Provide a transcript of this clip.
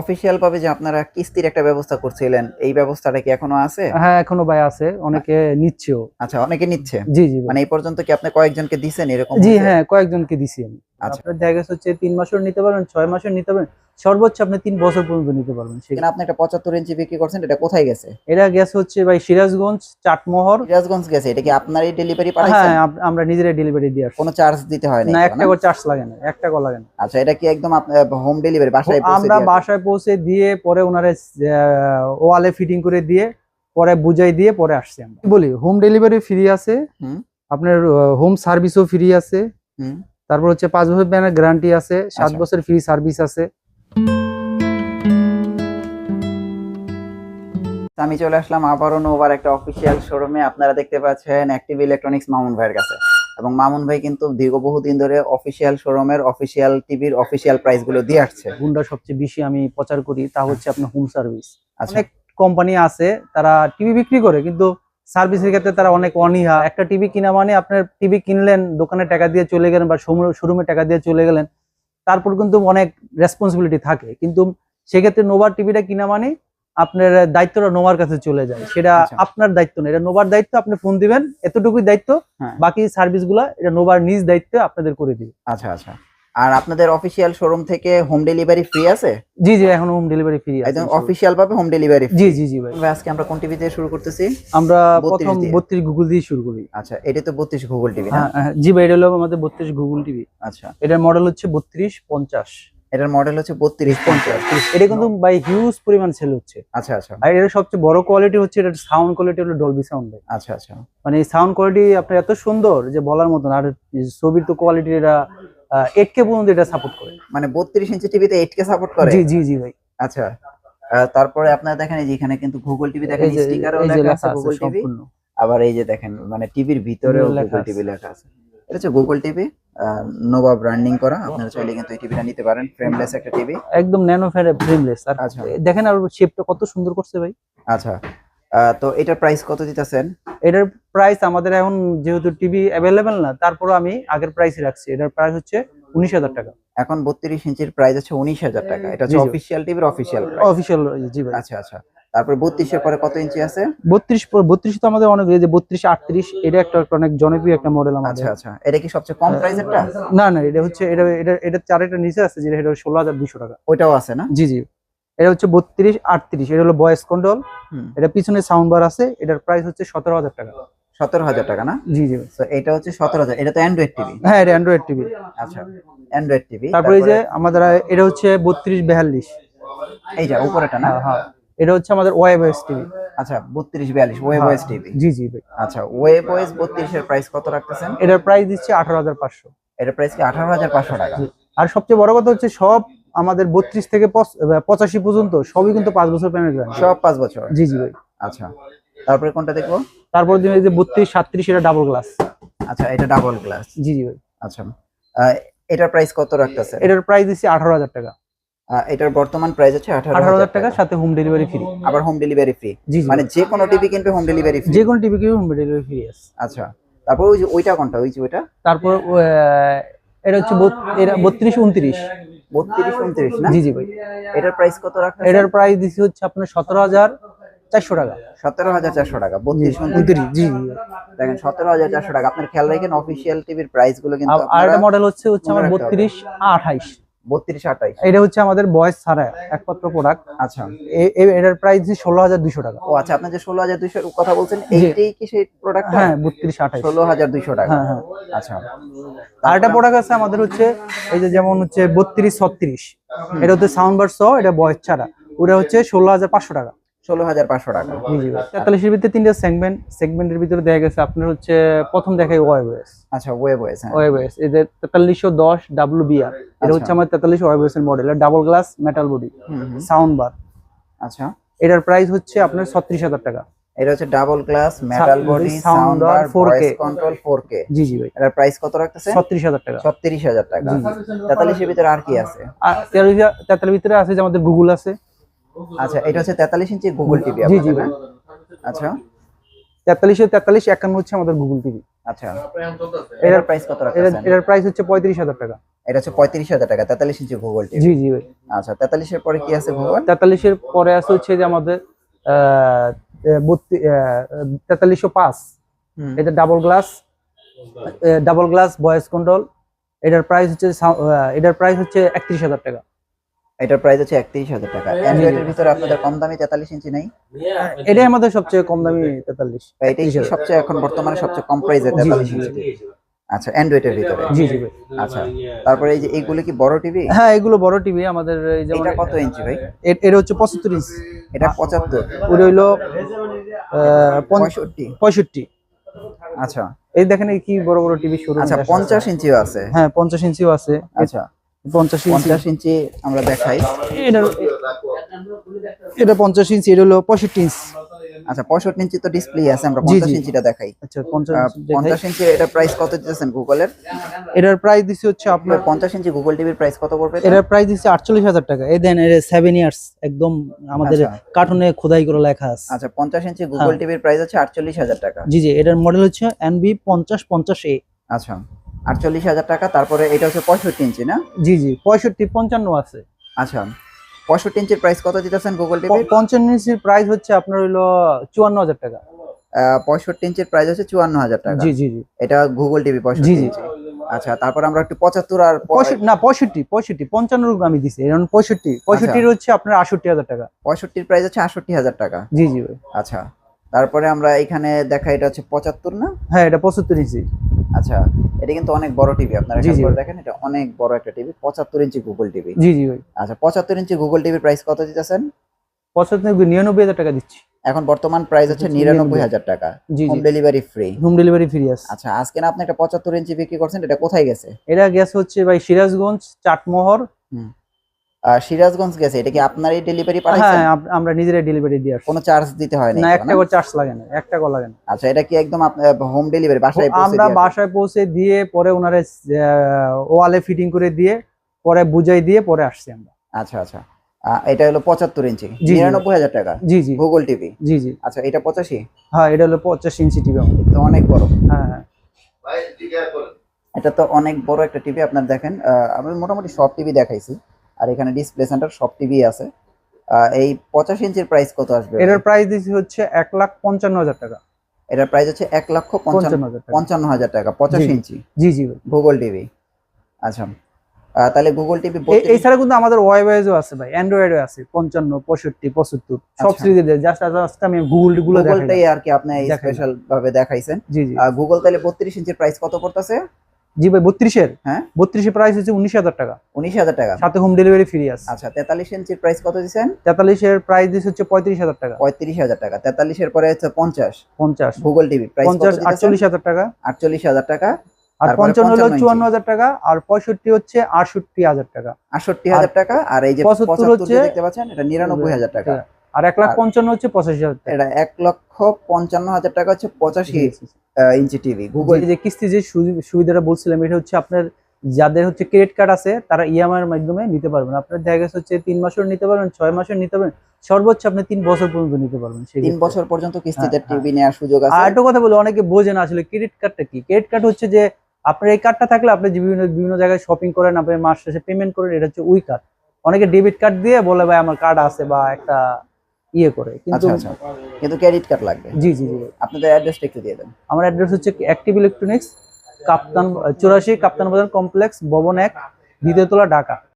Official ভাবে যে আপনারা কিস্তির একটা ব্যবস্থা করছিলেন এই ব্যবস্থাটা কি এখনও আছে? হ্যাঁ এখনও ভাই আছে। অনেকে নিচ্ছেও। আচ্ছা অনেকে নিচ্ছে? জি জি মানে এই পর্যন্ত কি আপনি কয়েকজনকে দিছেন এরকম জি? হ্যাঁ কয়েকজনকে দিছি আমি। আপনার দেখা গেছে হচ্ছে তিন মাসের নিতে পারবেন ছয় মাসের নিতে পারবেন সর্বোচ্চ আপনি তিন বছর পর্যন্ত নিতে পারবেন সেখানে আপনি একটা পঁচাত্তর ইঞ্চি বিক্রি করছেন এটা কোথায় গেছে? এটা গেছে হচ্ছে ভাই সিরাজগঞ্জ চাটমোহর। সিরাজগঞ্জ গেছে এটা কি আপনারই ডেলিভারি হ্যাঁ পাঠাইছেন? আপ- আমরা নিজেরা ডেলিভারি দিয়ে কোনো চার্জ দিতে হয় না একটা করে চার্জ লাগে না একটা করে লাগে না। আচ্ছা এটা কি একদম হোম ডেলিভারি বাসায় পৌঁছে আমরা বাসায় পৌঁছে দিয়ে পরে ওনারে ওয়ালে ফিটিং করে দিয়ে পরে বুঝাই দিয়ে পরে আসছি আমরা। বলি হোম ডেলিভারি ফ্রি আছে। আপনার হোম সার্ভিসও ফ্রি আছে হুম। তারপর হচ্ছে পাঁচ বছর ব্যানের গ্যারান্টি আছে সাত আচ্ছা। বছর ফ্রি সার্ভিস আছে। আমি চলে আসলাম আবারও নোভার একটা অফিসিয়াল শোরুমে আপনারা দেখতে পাচ্ছেন অ্যাক্টিভ ইলেকট্রনিক্স মামুন ভাইয়ের কাছে। এবং মামুন ভাই কিন্তু দীর্ঘ বহুদিন ধরে অফিসিয়াল শোরুমের অফিসিয়াল টিভির অফিসিয়াল প্রাইসগুলো দিয়ে আসছে। গুন্ডা সবচেয়ে বেশি আমি প্রচার করি তা হচ্ছে আপনার হোম সার্ভিস আচ্ছা। অনেক কোম্পানি আছে তারা টিভি বিক্রি করে কিন্তু সার্ভিসের ক্ষেত্রে তারা অনেক অনীহা। একটা টিভি কিনা মানে আপনার টিভি কিনলেন দোকানে টাকা দিয়ে চলে গেলেন বা শোরুমে টাকা দিয়ে চলে গেলেন তারপর কিন্তু অনেক রেসপন্সিবিলিটি থাকে। কিন্তু সেক্ষেত্রে নোভার টিভিটা কিনা মানে আপনার দায়িত্বটা নোভার কাছে চলে যায়। সেটা আচ্ছা। আপনার দায়িত্ব না এটা নোভার দায়িত্ব আপনি ফোন দিবেন এতটুকুই দায়িত্ব হ্যাঁ। বাকি সার্ভিসগুলো এটা নোভার নিজ দায়িত্বে আপনাদের করে দিবে। আচ্ছা আচ্ছা। আর আপনাদের অফিসিয়াল শোরুম থেকে হোম ডেলিভারি ফ্রি আছে? জি জি এখন হোম ডেলিভারি ফ্রি আছে একদম অফিসিয়াল ভাবে হোম ডেলিভারি জি জি জি ভাই। আজকে আমরা কোন টিভি দিয়ে শুরু করতেছি? আমরা প্রথম দিয়ে। বত্রিশ গুগল দিয়ে শুরু করি। আচ্ছা এটা তো বত্রিশ গুগল টিভি না? হ্যাঁ হ্যাঁ, জি ভাই এটা হলো আমাদের বত্রিশ গুগল টিভি আচ্ছা। এটার মডেল হচ্ছে বত্রিশ পঞ্চাশ। এটার মডেল হচ্ছে বত্রিশ পঞ্চাশ। এটা কিন্তু বাই হিউজ পরিমাণ সেল হচ্ছে। আচ্ছা আচ্ছা। আর এর সবচেয়ে বড় কোয়ালিটি হচ্ছে এটার সাউন্ড কোয়ালিটি হলো ডলবি সাউন্ড ভাই। আচ্ছা আচ্ছা। মানে সাউন্ড কোয়ালিটি আপনার এত সুন্দর যে বলার মতন আর ছবির তো কোয়ালিটি এটা এইট কে পর্যন্ত এটা সাপোর্ট করে। মানে বত্রিশ ইঞ্চি টিভিতে এইট কে সাপোর্ট করে? জি জি জি ভাই। আচ্ছা। তারপরে আপনারা দেখেন এই যে এখানে কিন্তু গুগল টিভি দেখেন স্টিকারও লেখা আছে গুগল টিভি আবার এই যে দেখেন মানে টিভির ভিতরেও গুগল টিভি লেখা আছে। এটা হচ্ছে গুগল টিভি নোভা ব্র্যান্ডিং করা। আপনারা চাইলে কিন্তু এই টিভিটা নিতে পারেন ফ্রেমলেস একটা টিভি একদম ন্যানো ফ্রেমলেস আর আচ্ছা। দেখেন আর শেপটা কত সুন্দর করছে ভাই। আচ্ছা। তো এটার প্রাইস কত দিতেছেন? এটার প্রাইস আমাদের এখন যেহেতু টিভি অ্যাভেলেবেল না তারপরও আমি আগের প্রাইসই রাখছি। এটার প্রাইস হচ্ছে উনিশ হাজার টাকা। এখন বত্রিশ ইঞ্চির প্রাইস আছে উনিশ হাজার টাকা। এটা হচ্ছে। অফিসিয়াল টিভির অফিসিয়াল অফিসিয়াল জি ভাই। আচ্ছা আচ্ছা। তারপরে বত্রিশের পরে কত ইঞ্চি আছে? বত্রিশ বত্রিশ তো আমাদের অনেক যে বত্রিশ আটত্রিশ এটা একটা অনেক জনপ্রিয় একটা মডেল আমাদের। আচ্ছা আচ্ছা। এটা কি সবচেয়ে কম প্রাইসেরটা না না এটা হচ্ছে এটা এটা এটা চারেটা নিচে আছে যেটা এটা ষোলো হাজার দুশো টাকা। ওইটাও আছে না? জি জি। এটা হচ্ছে বত্রিশ আটত্রিশ। এটা হলো ভয়েস কন্ট্রোল। এটা পিছনে সাউন্ড বার আছে। এটার প্রাইস হচ্ছে সতেরো হাজার টাকা। সতেরো হাজার টাকা না? জি জি। তো এটা হচ্ছে সতেরো হাজার। এটা তো অ্যান্ড্রয়েড টিভি হ্যাঁ এটা অ্যান্ড্রয়েড টিভি আচ্ছা অ্যান্ড্রয়েড টিভি তারপরে এই যে আমাদের এটা হচ্ছে বত্রিশ বেয়াল্লিশ। এই যে উপরেটা না? হ্যাঁ হ্যাঁ। এটা হচ্ছে আমাদের ওয়েবএস টিভি আচ্ছা বত্রিশ বিয়াল্লিশ ওয়েব ওয়েস টিভি জি জি আচ্ছা ওয়েব ওয়েস বত্রিশের প্রাইস কত রাখতেছেন? এটার প্রাইস দিচ্ছে আঠারো হাজার পাঁচশো। এটার প্রাইস কি আঠারো হাজার পাঁচশো টাকা? আর সবচেয়ে বড় কথা হচ্ছে সব আমাদের বত্রিশ থেকে পঁচাশি পর্যন্ত সবই কিন্তু পাঁচ বছর প্যানেল গ্যারান্টি সব পাঁচ বছর? জি জি ভাই। আচ্ছা। তারপরে কোনটা দেখব? তারপর দিন এই যে বত্রিশ সাতত্রিশ এটা ডাবল গ্লাস আচ্ছা এটা ডাবল গ্লাস জি জি ভাই। আচ্ছা। এটার প্রাইস কত রাখতেছেন এটার প্রাইস দিচ্ছি আঠারো হাজার টাকা। এটার বর্তমান প্রাইস হচ্ছে আঠারো হাজার টাকা। সাথে হোম ডেলিভারি ফ্রি আবার হোম ডেলিভারি ফ্রি জি মানে যে কোনো টিভি কিনবে হোম ডেলিভারি ফ্রি যে কোনো টিভি কিনে হোম ডেলিভারি ফ্রি আছে আচ্ছা। তারপর ওই যে ওইটা কোনটা? ওই যে ওইটা? তারপর এটা হচ্ছে এটা বত্রিশ উনত্রিশ। বত্রিশ উনত্রিশ না? জি জি ভাই। এটার প্রাইস কত রাখা এটার প্রাইস দিচ্ছি হচ্ছে আপনার সতেরো হাজার চারশো টাকা। সতেরো হাজার চারশো টাকা বত্রিশ উনত্রিশ জি জি। দেখেন সতেরো হাজার চারশো টাকা। আপনার খেয়াল রাখেন অফিসিয়াল টিভির প্রাইসগুলো কিন্তু আর- একটা মডেল হচ্ছে হচ্ছে আমার। বত্রিশ আঠাইশ। বত্রিশ আঠাইশ এটা হচ্ছে আমাদের বয়স ছাড়া একমাত্র প্রোডাক্ট আচ্ছা। এটার প্রাইস ষোলো হাজার দুইশো টাকা। ও আচ্ছা আপনার যে ষোলো হাজার দুইশোর কথা বলছেন এইটাই কি সেই প্রোডাক্ট হ্যাঁ বত্রিশ আঠাইশ ষোলো হাজার দুইশো টাকা। হ্যাঁ হ্যাঁ। আচ্ছা। আর একটা প্রোডাক্ট আছে আমাদের হচ্ছে এই যে যেমন হচ্ছে বত্রিশ ছত্রিশ। এটা হচ্ছে সাউন্ড বার সহ এটা বয়স ছাড়া। ওটা হচ্ছে ষোলো হাজার পাঁচশো টাকা। ষোলো হাজার পাঁচশো টাকা। তেতাল্লিশের ভিতরে তিনটা সেগমেন্ট সেগমেন্টের ভিতরে দেখা গেছে আপনার হচ্ছে প্রথম দেখায় ওয়েবএস আচ্ছা ওয়েব ওয়েস হ্যাঁ। ওয়েবএস এই যে তেতাল্লিশশো দশ ডাব্লিউ বিআর এটা আচ্ছা। হচ্ছে আমার তেতাল্লিশ ওয়েবএস এর model double glass metal body. Sound bar আচ্ছা। এটার প্রাইস হচ্ছে আপনার ছত্রিশ হাজার টাকা। এটা হচ্ছে double glass metal body sound bar bar, 4K control four K জি জি ভাই। এটার প্রাইস কত রাখতেছে? ছত্রিশ হাজার টাকা। ছত্রিশ হাজার টাকা। জি, তেতাল্লিশের ভিতরে আর কি আছে? আর তেতাল্লিশ ভিতরে আছে যে আমাদের গুগল আছে। আচ্ছা এটা হচ্ছে তেতাল্লিশ ইঞ্চি গুগল টিভি জি জি ভাই। আচ্ছা। তেতাল্লিশে তেতাল্লিশ একান্ন হচ্ছে আমাদের গুগল টিভি আচ্ছা। এটার- প্রাইস কত এটা রাখতেছেন এটার প্রাইস হচ্ছে পঁয়ত্রিশ হাজার টাকা। এটা হচ্ছে পঁয়ত্রিশ হাজার টাকা তেতাল্লিশ ইঞ্চি গুগল টিভি জি জি ভাই। আচ্ছা তেতাল্লিশের পরে কি আছে গুগল তেতাল্লিশের পরে আছে হচ্ছে যে আমাদের তেতাল্লিশশো পাঁচ। এটা double glass double glass voice control এটার প্রাইস হচ্ছে এটার প্রাইস হচ্ছে একত্রিশ হাজার টাকা। এটার প্রাইস হচ্ছে একত্রিশ হাজার টাকা। অ্যান্ড্রয়েডের ভিতরে আপনাদের কম দামি তেতাল্লিশ ইঞ্চি নেই। এটাই আমাদের সবচেয়ে কম দামি তেতাল্লিশ। এটাই সবচেয়ে এখন বর্তমানে সবচেয়ে কম প্রাইসের জি, তেতাল্লিশ ইঞ্চি। আচ্ছা অ্যান্ড্রয়েডের ভিতরে। জি জি ভাই আচ্ছা তারপরে এই যে এইগুলো কি বড় টিভি হ্যাঁ এগুলো বড় টিভি আমাদের এই যেমন এটা কত ইঞ্চি ভাই? এটা হচ্ছে পঁচাত্তর ইঞ্চি। এটা পঁচাত্তর। ওটা হইল আহ, পঞ্চ- পঁয়ষট্টি। পঁয়ষট্টি। আচ্ছা। এই দেখেন এই কি বড় বড় টিভি শুরু আচ্ছা পঞ্চাশ ইঞ্চিও আছে। হ্যাঁ পঞ্চাশ ইঞ্চিও আছে। আচ্ছা। পঞ্চাশ পঞ্চাশ ইঞ্চি আমরা দেখাই। এটা এটা পঞ্চাশ ইঞ্চি এটা হলো পঁয়ষট্টি ইঞ্চ। আচ্ছা পঁয়ষট্টি ইঞ্চি তো ডিসপ্লে আছে আমরা পঞ্চাশ। ইঞ্চিটা দেখাই। আচ্ছা পঞ্চাশ ইঞ্চি এটা প্রাইস কত দিতেছেন গুগলের এটার প্রাইস দিচ্ছে হচ্ছে আপনার পঞ্চাশ ইঞ্চি গুগল টিভির প্রাইস কত পড়বে এটার প্রাইস দিচ্ছে আটচল্লিশ হাজার টাকা। এই দেন সেভেন ইয়ার্স একদম আমাদের আচ্ছা। কার্টুনে খোদাই করে লেখা আছে। আচ্ছা পঞ্চাশ ইঞ্চি গুগল টিভির প্রাইস হচ্ছে আটচল্লিশ হাজার টাকা। জি জি এটার মডেল হচ্ছে এনবি পঞ্চাশ পঞ্চাশ এ আচ্ছা। আটচল্লিশ হাজার টাকা তারপরে এটা হচ্ছে পঁয়ষট্টি ইঞ্চি না? জি জি পঁয়ষট্টি পঞ্চান্ন আছে। আচ্ছা পঁয়ষট্টি ইঞ্চির প্রাইস কত দিতেছেন গুগল টিভির প- পঞ্চান্ন ইঞ্চির প্রাইস হচ্ছে আপনার হইল চুয়ান্ন হাজার টাকা। পঁয়ষট্টি ইঞ্চির প্রাইস হচ্ছে চুয়ান্ন হাজার টাকা। জি জি জি। এটা গুগল টিভি পঁয়ষট্টি। ইঞ্চি। আচ্ছা তারপর আমরা একটু পঁচাত্তর আর না পঁয়ষট্টি পঁয়ষট্টি পঞ্চান্ন আমি দিছি। এখন পঁয়ষট্টি। পঁয়ষট্টির হচ্ছে আপনার আষট্টি হাজার টাকা। পঁয়ষট্টির প্রাইস হচ্ছে আটষট্টি হাজার টাকা। জি জি আচ্ছা তারপরে আমরা এখানে দেখা এটা হচ্ছে পঁচাত্তর না? হ্যাঁ এটা পঁচাত্তর ইঞ্চি। আচ্ছা এটা কিন্তু অনেক বড় টিভি আপনারা খেয়াল করে দেখেন এটা অনেক বড় একটা টিভি পঁচাত্তর ইঞ্চি গুগল টিভি জি জি ভাই। আচ্ছা পঁচাত্তর ইঞ্চি গুগল টিভির প্রাইস কত দিতেছেন? পঁচাত্তর নিরানব্বই হাজার টাকা দিচ্ছি। এখন বর্তমান প্রাইস হচ্ছে নিরানব্বই হাজার। টাকা। Home delivery free home delivery free আছে আচ্ছা আজকে না আপনি একটা পঁচাত্তর ইঞ্চি বিক্রি করছেন এটা কোথায় গেছে? এটা গেছে হচ্ছে ভাই সিরাজগঞ্জ চাটমোহর সিরাজগঞ্জ গেছে এটা কি আপনারই ডেলিভারি পাঠাইছেন? হ্যাঁ আমরা নিজেরাই ডেলিভারি দিয়ে আসি কোনো চার্জ দিতে হয় না না একটা করে চার্জ লাগে না একটা করে লাগে না। আচ্ছা এটা কি একদম হোম ডেলিভারি বাসায় পৌঁছে আমরা? বাসায় পৌঁছে দিয়ে পরে ওনারে ওয়ালে ফিটিং করে দিয়ে পরে বুঝাই দিয়ে পরে আসছি আমরা। আচ্ছা আচ্ছা। আহ, এটা হলো পঁচাত্তর ইঞ্চি। নিরানব্বই হাজার টাকা? জি জি। গুগল টিভি জি জি। আচ্ছা এটা পঁচাশি? হ্যাঁ এটা হলো পঞ্চাশ ইঞ্চি টিভি আমাদের। তো অনেক বড়। হ্যাঁ হ্যাঁ। এটা তো অনেক বড় একটা টিভি আপনার দেখেন। আহ, আমি মোটামুটি সব টিভি দেখাইছি। আর এখানে ডিসপ্লে সেন্টার সব টিভি আছে। এই পঁচাশি ইঞ্চির প্রাইস কত আসবে? এটার প্রাইস দিচ্ছি হচ্ছে এক লাখ পঞ্চান্ন হাজার টাকা। এটার প্রাইস হচ্ছে এক লক্ষ পঞ্চান্ন হাজার টাকা। পঁচাশি। ইঞ্চি। জি জি গুগল টিভি আচ্ছা। তাহলে গুগল টিভি এছাড়া কিন্তু আমাদের ওয়াইওয়াইজও আছে ভাই অ্যান্ড্রয়েডও আছে পঞ্চান্ন পঁয়ষট্টি পঁচাত্তর সব আচ্ছা। সিরিজে জাস্ট আজকে আমি গুগলগুলো গুগলটাই আর কি আপনি স্পেশাল ভাবে দেখাইছেন। জি জি। গুগল তাহলে বত্রিশ ইঞ্চির প্রাইস কত পড়তেছে? জি ভাই বত্রিশের। হ্যাঁ। বত্রিশের প্রাইস হচ্ছে উনিশ হাজার টাকা। উনিশ হাজার টাকা। সাথে হোম ডেলিভারি ফ্রি আছে। আচ্ছা তেতাল্লিশ ইঞ্চির প্রাইস কত দিচ্ছেন? তেতাল্লিশের প্রাইস দিচ্ছে হচ্ছে পঁয়ত্রিশ হাজার টাকা। পঁয়ত্রিশ হাজার টাকা। তেতাল্লিশের পরে হচ্ছে পঞ্চাশ। পঞ্চাশ। গুগল টিভি প্রাইস পঞ্চাশ আটচল্লিশ হাজার টাকা। আটচল্লিশ হাজার টাকা। আর পঞ্চান্ন হলো চুয়ান্ন হাজার টাকা আর পঁয়ষট্টি হচ্ছে আটষট্টি হাজার টাকা। আটষট্টি হাজার টাকা। আর এই যে 75 পঁচাত্তর হচ্ছে- দেখতে পাচ্ছেন এটা নিরানব্বই হাজার টাকা। আর এক লাখ পঞ্চান্ন হচ্ছে পঁচাশি হাজার এটা এক লক্ষ পঞ্চান্ন হাজার টাকা হচ্ছে পঁচাশি ইঞ্চি টিভি গুগল যে- কিস্তি যে সুবি- সুবিধাটা বলছিলাম এটা হচ্ছে আপনার যাদের হচ্ছে ক্রেডিট কার্ড আছে তারা ইএমআই এর মাধ্যমে নিতে পারবেন। আপনার দেখা গেছে হচ্ছে তিন মাসের নিতে পারবেন ছয় মাসের নিতে পারবেন সর্বোচ্চ আপনি তিন বছর পর্যন্ত নিতে পারবেন সেই তিন বছর পর্যন্ত কিস্তিতে হ্যাঁ, টিভি নেওয়ার সুযোগ আছে। আর একটা কথা বলি অনেকে বোঝে না আসলে ক্রেডিট কার্ডটা কি? ক্রেডিট কার্ড হচ্ছে যে আপনার এই কার্ডটা থাকলে আপনি বিভিন্ন বিভিন্ন জায়গায় শপিং করেন আপনি মাস শেষে পেমেন্ট করেন এটা হচ্ছে উই কার্ড অনেকে ডেবিট কার্ড দিয়ে বলে ভাই আমার কার্ড আছে বা একটা ইয়ে করে কিন্তু আচ্ছা আচ্ছা কিন্তু ক্রেডিট কার্ড লাগবে। জি জি জি। আপনাদের অ্যাড্রেসটা একটু দিয়ে দেন। আমার অ্যাড্রেস হচ্ছে অ্যাক্টিভ ইলেকট্রনিক্স কাপ্তান চুরাশি কাপ্তান বাজার কমপ্লেক্স ভবন এক দ্বিতীয় তলা ঢাকা।